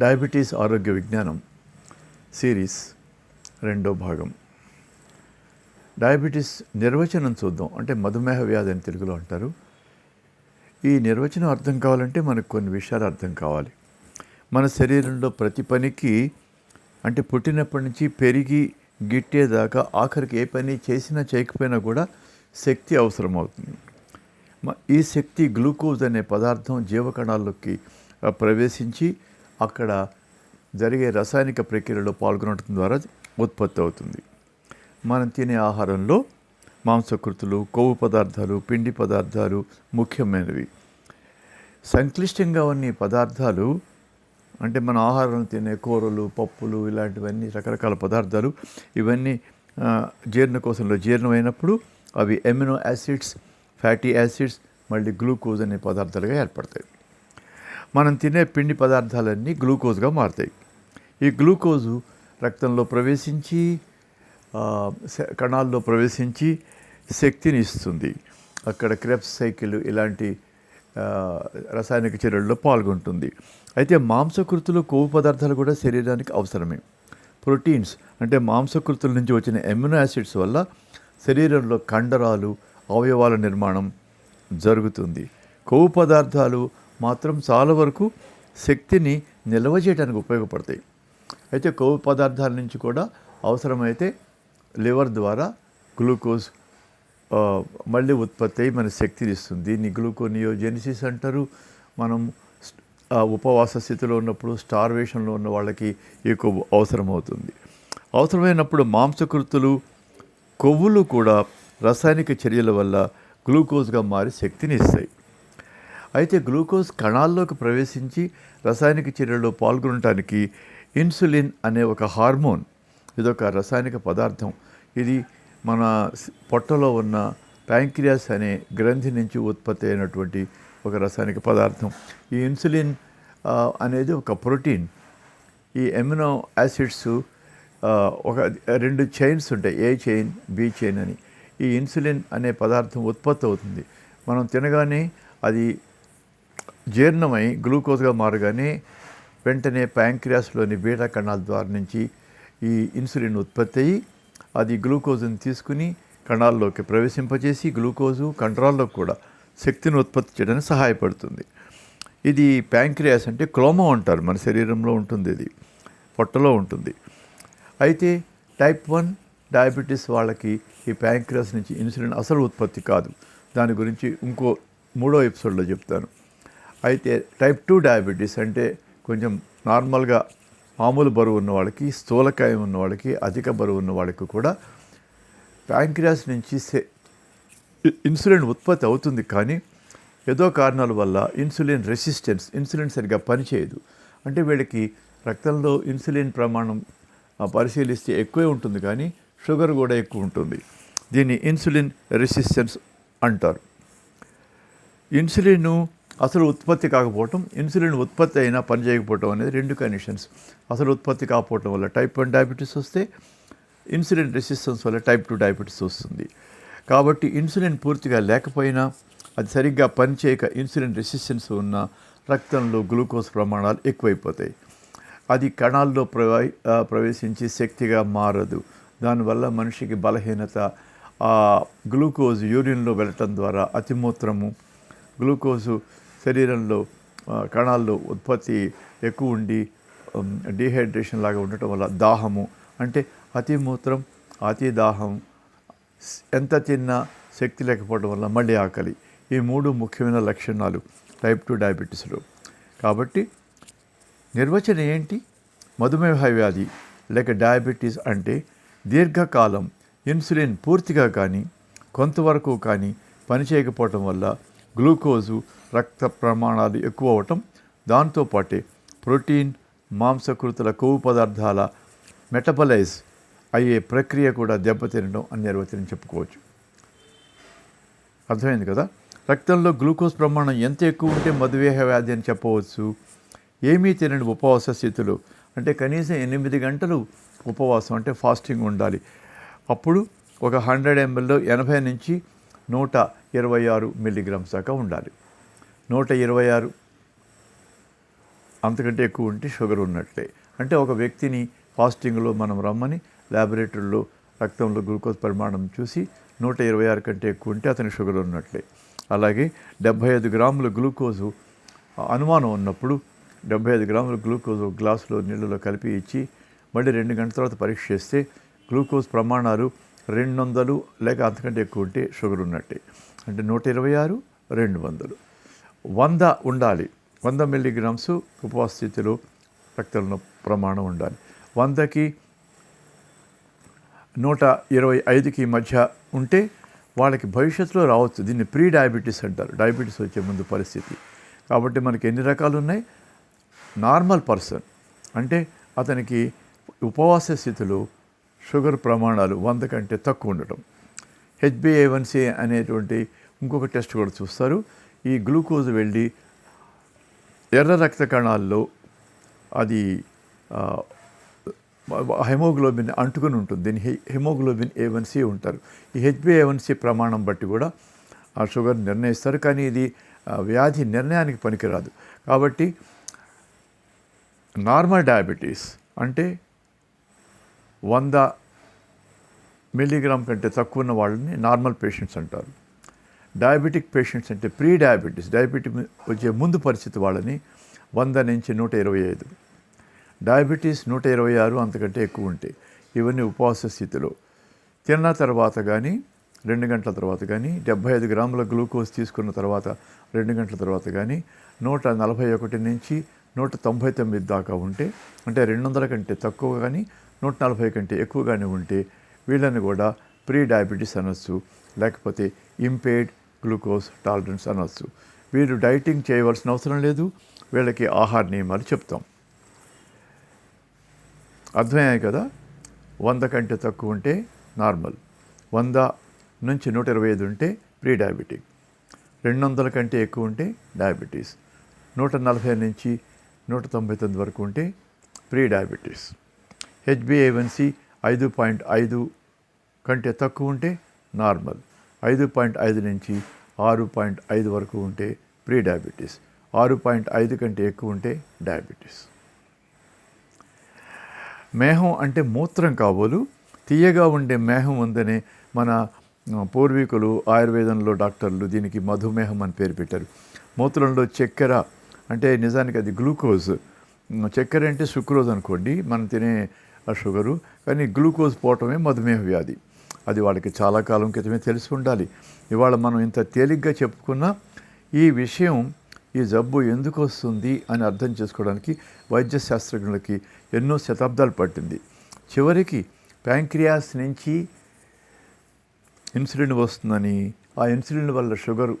Diabetes ఆరోగ్య విజ్ఞానం series రెండో భాగం. డయాబెటీస్ నిర్వచనం చూద్దాం. అంటే మధుమేహ వ్యాధి అని తెలుగులో అంటారు. ఈ నిర్వచనం అర్థం కావాలంటే మనకు కొన్ని విషయాలు అర్థం కావాలి. మన శరీరంలో ప్రతి పనికి అంటే పుట్టినప్పటి నుంచి పెరిగి గిట్టేదాకా ఆఖరికి ఏ పని చేసినా చేయకపోయినా కూడా శక్తి అవసరమవుతుంది. ఈ శక్తి గ్లూకోజ్ అనే పదార్థం జీవకణాల్లోకి ప్రవేశించి అక్కడ జరిగే రసాయనిక ప్రక్రియలో పాల్గొనడం ద్వారా ఉత్పత్తి అవుతుంది. మనం తినే ఆహారంలో మాంసకృతులు కొవ్వు పదార్థాలు పిండి పదార్థాలు ముఖ్యమైనవి. సంక్లిష్టంగా ఉన్న పదార్థాలు అంటే మన ఆహారం తినే కూరలు పప్పులు ఇలాంటివన్నీ రకరకాల పదార్థాలు ఇవన్నీ జీర్ణకోశంలో జీర్ణమైనప్పుడు అవి ఎమినో యాసిడ్స్ ఫ్యాటీ యాసిడ్స్ మళ్ళీ గ్లూకోజ్ అనే పదార్థాలుగా ఏర్పడతాయి. మనం తినే పిండి పదార్థాలన్నీ గ్లూకోజ్గా మారుతాయి. ఈ గ్లూకోజు రక్తంలో ప్రవేశించి కణాల్లో ప్రవేశించి శక్తిని ఇస్తుంది. అక్కడ క్రెప్స్ సైకిల్ ఇలాంటి రసాయనిక చర్యల్లో పాల్గొంటుంది. అయితే మాంసకృతులు కొవ్వు పదార్థాలు కూడా శరీరానికి అవసరమే. ప్రోటీన్స్ అంటే మాంసకృతుల నుంచి వచ్చిన ఎమ్యునో యాసిడ్స్ వల్ల శరీరంలో కండరాలు అవయవాల నిర్మాణం జరుగుతుంది. కొవ్వు పదార్థాలు మాత్రం చాలా వరకు శక్తిని నిల్వ చేయడానికి ఉపయోగపడతాయి. అయితే కొవ్వు పదార్థాల నుంచి కూడా అవసరమైతే లివర్ ద్వారా గ్లూకోజ్ మళ్ళీ ఉత్పత్తి అయ్యి మన శక్తిని ఇస్తుంది. దీన్ని గ్లూకోనియోజెనిసిస్ అంటారు. మనం ఉపవాస స్థితిలో ఉన్నప్పుడు స్టార్వేషన్లో ఉన్న వాళ్ళకి ఈ కొవ్వు అవసరమవుతుంది. అవసరమైనప్పుడు మాంసకృతులు కొవ్వులు కూడా రసాయనిక చర్యల వల్ల గ్లూకోజ్గా మారి శక్తిని ఇస్తాయి. అయితే గ్లూకోజ్ కణాల్లోకి ప్రవేశించి రసాయనిక చర్యలో పాల్గొనడానికి ఇన్సులిన్ అనే ఒక హార్మోన్ ఇదొక రసాయనిక పదార్థం. ఇది మన పొట్టలో ఉన్న ప్యాంక్రియాస్ అనే గ్రంథి నుంచి ఉత్పత్తి అయినటువంటి ఒక రసాయనిక పదార్థం. ఈ ఇన్సులిన్ అనేది ఒక ప్రోటీన్. ఈ ఎమినో యాసిడ్స్ ఒక రెండు చైన్స్ ఉంటాయి ఏ చైన్ బి చైన్ అని. ఈ ఇన్సులిన్ అనే పదార్థం ఉత్పత్తి అవుతుంది. మనం తినగానే అది జీర్ణమై గ్లూకోజ్గా మారగానే వెంటనే ప్యాంక్రియాస్లోని బీటా కణాల ద్వారా నుంచి ఈ ఇన్సులిన్ ఉత్పత్తి అయ్యి అది గ్లూకోజ్ని తీసుకుని కణాల్లోకి ప్రవేశింపజేసి గ్లూకోజు కండరాల్లో కూడా శక్తిని ఉత్పత్తి చేయడానికి సహాయపడుతుంది. ఇది ప్యాంక్రియాస్ అంటే క్లోమో అంటారు. మన శరీరంలో ఉంటుంది ఇది. పొట్టలో ఉంటుంది. అయితే టైప్ వన్ డయాబెటీస్ వాళ్ళకి ఈ ప్యాంక్రియాస్ నుంచి ఇన్సులిన్ అసలు ఉత్పత్తి కాదు. దాని గురించి ఇంకో మూడో ఎపిసోడ్లో చెప్తాను. అయితే టైప్ టూ డయాబెటీస్ అంటే కొంచెం నార్మల్గా మామూలు బరువు ఉన్న వాళ్ళకి స్థూలకాయం ఉన్న వాళ్ళకి అధిక బరువు ఉన్న వాళ్ళకి కూడా ప్యాంక్రియాస్ నుంచి సె- ఇన్సులిన్ ఉత్పత్తి అవుతుంది కానీ ఏదో కారణాల వల్ల ఇన్సులిన్ రెసిస్టెన్స్ ఇన్సులిన్ సరిగ్గా పనిచేయదు. అంటే వీళ్ళకి రక్తంలో ఇన్సులిన్ ప్రమాణం పరిశీలిస్తే ఎక్కువే ఉంటుంది కానీ షుగర్ కూడా ఎక్కువ ఉంటుంది. దీన్ని ఇన్సులిన్ రెసిస్టెన్స్ అంటారు. ఇన్సులిన్ అసలు ఉత్పత్తి కాకపోవటం ఇన్సులిన్ ఉత్పత్తి అయినా పనిచేయకపోవటం అనేది రెండు కండిషన్స్. అసలు ఉత్పత్తి కాకపోవటం వల్ల టైప్ వన్ డయాబెటీస్ వస్తే ఇన్సులిన్ రెసిస్టెన్స్ వల్ల టైప్ టూ డయాబెటీస్ వస్తుంది. కాబట్టి ఇన్సులిన్ పూర్తిగా లేకపోయినా అది సరిగ్గా పనిచేయక ఇన్సులిన్ రెసిస్టెన్స్ ఉన్న రక్తంలో గ్లూకోజ్ ప్రమాణాలు ఎక్కువైపోతాయి. అది కణాల్లో ప్రవా ప్రవేశించి శక్తిగా మారదు. దానివల్ల మనిషికి బలహీనత గ్లూకోజ్ యూరిన్లో వెళ్ళటం ద్వారా అతిమూత్రము గ్లూకోజు శరీరంలో కణాల్లో ఉత్పత్తి ఎక్కువ ఉండి డీహైడ్రేషన్ లాగా ఉండటం వల్ల దాహము అంటే అతి మూత్రం అతి దాహం ఎంత తిన్నా శక్తి లేకపోవడం వల్ల మళ్ళీ ఆకలి. ఈ మూడు ముఖ్యమైన లక్షణాలు టైప్ టూ డయాబెటీస్లో కాబట్టి నిర్వచనం ఏంటి? మధుమేహ వ్యాధి లేక డయాబెటీస్ అంటే దీర్ఘకాలం ఇన్సులిన్ పూర్తిగా కానీ కొంతవరకు కానీ పనిచేయకపోవటం వల్ల గ్లూకోజు రక్త ప్రమాణాలు ఎక్కువ అవటం దాంతోపాటే ప్రోటీన్ మాంసకృతుల కొవ్వు పదార్థాల మెటబలైజ్ అయ్యే ప్రక్రియ కూడా దెబ్బతినడం అని నిర్వచనం చెప్పుకోవచ్చు. అర్థమైంది కదా? రక్తంలో గ్లూకోజ్ ప్రమాణం ఎంత ఎక్కువ ఉంటే మధుమేహ వ్యాధి అని చెప్పవచ్చు. ఏమీ తినని ఉపవాస స్థితిలో అంటే కనీసం ఎనిమిది గంటలు ఉపవాసం అంటే ఫాస్టింగ్ ఉండాలి. అప్పుడు ఒక హండ్రెడ్ ఎంఎల్లో ఎనభై నుంచి నూట ఇరవై ఆరు మిల్లీగ్రామ్స్ దాకా ఉండాలి. నూట ఇరవై ఆరు అంతకంటే ఎక్కువ ఉంటే షుగర్ ఉన్నట్లే. అంటే ఒక వ్యక్తిని ఫాస్టింగ్లో మనం రమ్మని ల్యాబొరేటరీలో రక్తంలో గ్లూకోజ్ పరిమాణం చూసి నూట ఇరవై ఆరు కంటే ఎక్కువ ఉంటే అతని షుగర్ ఉన్నట్లే. అలాగే డెబ్భై ఐదు గ్రాముల గ్లూకోజు అనుమానం ఉన్నప్పుడు డెబ్బై ఐదు గ్రాముల గ్లూకోజ్ గ్లాసులో నీళ్ళలో కలిపి ఇచ్చి మళ్ళీ రెండు గంటల తర్వాత పరీక్ష చేస్తే గ్లూకోజ్ ప్రమాణాలు రెండు వందలు లేక అంతకంటే ఎక్కువ ఉంటే షుగర్ ఉన్నట్టే. అంటే నూట ఇరవై ఆరు రెండు వందలు. వంద ఉండాలి. వంద మిల్లీగ్రామ్స్ ఉపవాస స్థితిలో రక్తంలో ప్రమాణం ఉండాలి. వందకి నూట ఇరవై ఐదుకి మధ్య ఉంటే వాళ్ళకి భవిష్యత్తులో రావచ్చు. దీన్ని ప్రీ డయాబెటీస్ అంటారు. డయాబెటీస్ వచ్చే ముందు పరిస్థితి. కాబట్టి మనకి ఎన్ని రకాలు ఉన్నాయి? Normal person. అంటే అతనికి ఉపవాస స్థితిలో షుగర్ ప్రమాణాలు వంద కంటే తక్కువ ఉండటం. హెచ్బిఏవన్సీ అనేటువంటి ఇంకొక టెస్ట్ కూడా చూస్తారు. ఈ గ్లూకోజ్ వెళ్ళి ఎర్ర రక్త కణాల్లో అది హెమోగ్లోబిన్ అంటుకుని ఉంటుంది. దీన్ని హెమోగ్లోబిన్ ఏవన్సీ ఉంటారు. ఈ హెచ్బిఏవన్సీ ప్రమాణం బట్టి కూడా ఆ షుగర్ నిర్ణయిస్తారు. కానీ ఇది వ్యాధి నిర్ణయానికి పనికిరాదు. కాబట్టి నార్మల్ డయాబెటీస్ అంటే వంద మిల్లీగ్రామ్ కంటే తక్కువ ఉన్న వాళ్ళని నార్మల్ పేషెంట్స్ అంటారు. డయాబెటిక్ పేషెంట్స్ అంటే ప్రీ డయాబెటీస్ డయాబెటిక్ వచ్చే ముందు పరిస్థితి వాళ్ళని వంద నుంచి నూట ఇరవై ఐదు. డయాబెటీస్ నూట ఇరవై ఆరు అంతకంటే ఎక్కువ ఉంటాయి ఇవన్నీ ఉపవాస స్థితిలో. తిన్న తర్వాత కానీ రెండు గంటల తర్వాత కానీ డెబ్బై ఐదు గ్రాముల గ్లూకోజ్ తీసుకున్న తర్వాత రెండు గంటల తర్వాత కానీ నూట నలభై ఒకటి నుంచి నూట తొంభై తొమ్మిది దాకా ఉంటే అంటే రెండు వందల కంటే తక్కువ కానీ నూట నలభై కంటే ఎక్కువగానే ఉంటే వీళ్ళని కూడా ప్రీ డయాబెటీస్ అనొచ్చు లేకపోతే ఇంపేర్డ్ గ్లూకోజ్ టాలరెన్స్ అనొచ్చు. వీరు డైటింగ్ చేయవలసిన అవసరం లేదు వీళ్ళకి ఆహార నియమాలు చెప్తాం. అర్థమయ్యాయి కదా? వంద కంటే తక్కువ ఉంటే నార్మల్. వంద నుంచి నూట ఇరవై ఐదు ఉంటే ప్రీ డయాబెటిక్ రెండు వందల కంటే ఎక్కువ ఉంటే డయాబెటీస్. నూట నలభై నుంచి నూట తొంభై తొమ్మిది వరకు ఉంటే ప్రీ డయాబెటీస్ హెచ్బిఏవన్సి ఐదు పాయింట్ ఐదు కంటే తక్కువ ఉంటే నార్మల్. ఐదు పాయింట్ ఐదు నుంచి ఆరు పాయింట్ ఐదు వరకు ఉంటే ప్రీ డయాబెటీస్ ఆరు పాయింట్ ఐదు కంటే ఎక్కువ ఉంటే డయాబెటీస్. మేహం అంటే మూత్రం కాబోలు. తీయగా ఉండే మేహం ఉందనే మన పూర్వీకులు ఆయుర్వేదంలో డాక్టర్లు దీనికి మధుమేహం అని పేరు పెట్టారు. మూత్రంలో చక్కెర అంటే నిజానికి అది గ్లూకోజ్. చక్కెర అంటే సుక్రోజ్ అనుకోండి మనం తినే ఆ షుగరు కానీ గ్లూకోజ్ పోవటమే మధుమేహ వ్యాధి. అది వాళ్ళకి చాలా కాలం క్రితమే తెలిసి ఉండాలి. ఇవాళ మనం ఇంత తేలిగ్గా చెప్పుకున్నా ఈ విషయం ఈ జబ్బు ఎందుకు వస్తుంది అని అర్థం చేసుకోవడానికి వైద్య శాస్త్రజ్ఞులకి ఎన్నో శతాబ్దాలు పట్టింది. చివరికి ప్యాంక్రియాస్ నుంచి ఇన్సులిన్ వస్తుందని ఆ ఇన్సులిన్ వల్ల షుగర్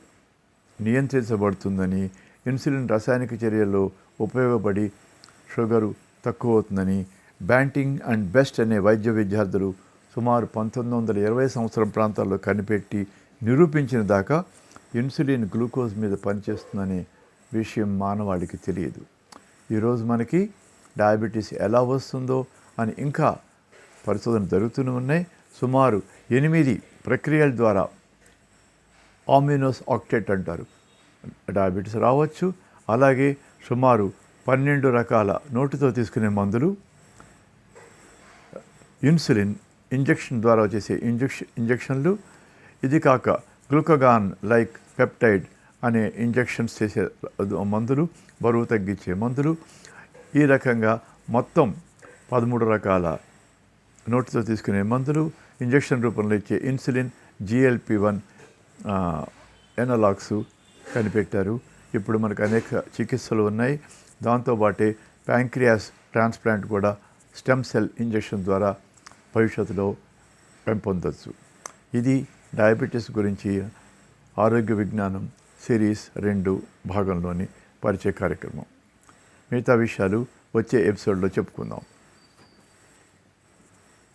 నియంత్రించబడుతుందని ఇన్సులిన్ రసాయనిక చర్యల్లో ఉపయోగపడి షుగరు తక్కువ అవుతుందని బ్యాంటింగ్ అండ్ బెస్ట్ అనే వైద్య విద్యార్థులు సుమారు పంతొమ్మిది వందల ఇరవై సంవత్సరం ప్రాంతాల్లో కనిపెట్టి నిరూపించిన దాకా ఇన్సులిన్ గ్లూకోజ్ మీద పనిచేస్తుందనే విషయం మానవాళికి తెలియదు. ఈరోజు మనకి డయాబెటీస్ ఎలా వస్తుందో అని ఇంకా పరిశోధన జరుగుతూనే ఉన్నాయి. సుమారు ఎనిమిది ప్రక్రియల ద్వారా ఆమినోస్ ఆక్టేట్ అంటారు. డయాబెటీస్ రావచ్చు. అలాగే సుమారు పన్నెండు రకాల నోటితో తీసుకునే మందులు ఇన్సులిన్ ఇంజెక్షన్ ద్వారా చేసే ఇంజెక్షన్ ఇంజెక్షన్లు. ఇది కాక గ్లూకగాన్ లైక్ పెప్టైడ్ అనే ఇంజెక్షన్స్ చేసే మందులు బరువు తగ్గించే మందులు. ఈ రకంగా మొత్తం పదమూడు రకాల నోటితో తీసుకునే మందులు. ఇంజెక్షన్ రూపంలో ఇచ్చే ఇన్సులిన్ జిఎల్పి వన్ ఎనలాగ్స్ కనిపెట్టారు. ఇప్పుడు మనకు అనేక చికిత్సలు ఉన్నాయి. దాంతోపాటే ప్యాంక్రియాస్ ట్రాన్స్ప్లాంట్ కూడా స్టెమ్ సెల్ ఇంజెక్షన్ ద్వారా భవిష్యత్తులో పెంపొందవచ్చు ఇది డయాబెటీస్ గురించి ఆరోగ్య విజ్ఞానం సిరీస్ రెండు భాగంలోని పరిచయ కార్యక్రమం. మిగతా విషయాలు వచ్చే ఎపిసోడ్లో చెప్పుకుందాం.